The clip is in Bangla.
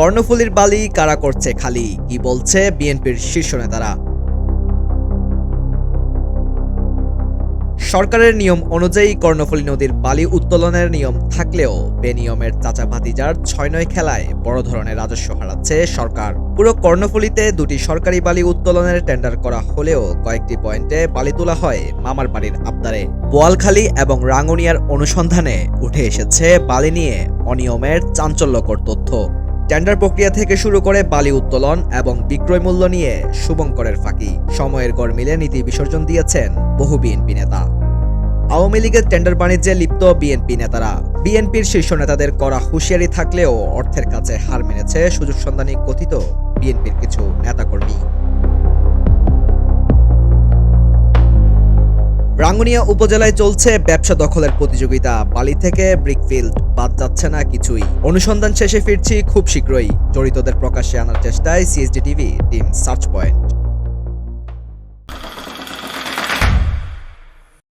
কর্ণফুলীর বালি কারা করছে খালি? কি বলছে বিএনপির শীর্ষ নেতারা? সরকারের নিয়ম অনুযায়ী কর্ণফুলী নদীর বালি উত্তোলনের নিয়ম থাকলেও বেনিয়মের চাচা ভাতিজার ছয় নয় খেলায় বড় ধরনের রাজস্ব হারাচ্ছে সরকার। পুরো কর্ণফুলীতে দুটি সরকারি বালি উত্তোলনের টেন্ডার করা হলেও কয়েকটি পয়েন্টে বালি তোলা হয় মামার বাড়ির আবদারে। বোয়ালখালী এবং রাঙ্গুনিয়ার অনুসন্ধানে উঠে এসেছে বালি নিয়ে অনিয়মের চাঞ্চল্যকর তথ্য। টেন্ডার প্রক্রিয়া থেকে শুরু করে বালি উত্তোলন এবং বিক্রয় মূল্য নিয়ে শুভঙ্করের ফাঁকি। সময়ের গড় মিলে নীতি বিসর্জন দিয়েছেন বহু বিএনপি নেতা। আওয়ামী লীগের টেন্ডার বাণিজ্যে লিপ্ত বিএনপি নেতারা। বিএনপির শীর্ষ নেতাদের করা হুঁশিয়ারি থাকলেও অর্থের কাছে হার মেনেছে সুযোগ সন্ধানী কথিত বিএনপির কিছু নেতাকর্মী। রাঙ্গুনিয়া উপজেলায় চলছে ব্যবসা দখলের প্রতিযোগিতা। বালি থেকে ব্রিকফিল্ড বাদ যাচ্ছে না কিছুই। অনুসন্ধান শেষে ফিরছি খুব শীঘ্রই। জড়িতদের প্রকাশ্যে আনার চেষ্টায় CSD TV team search point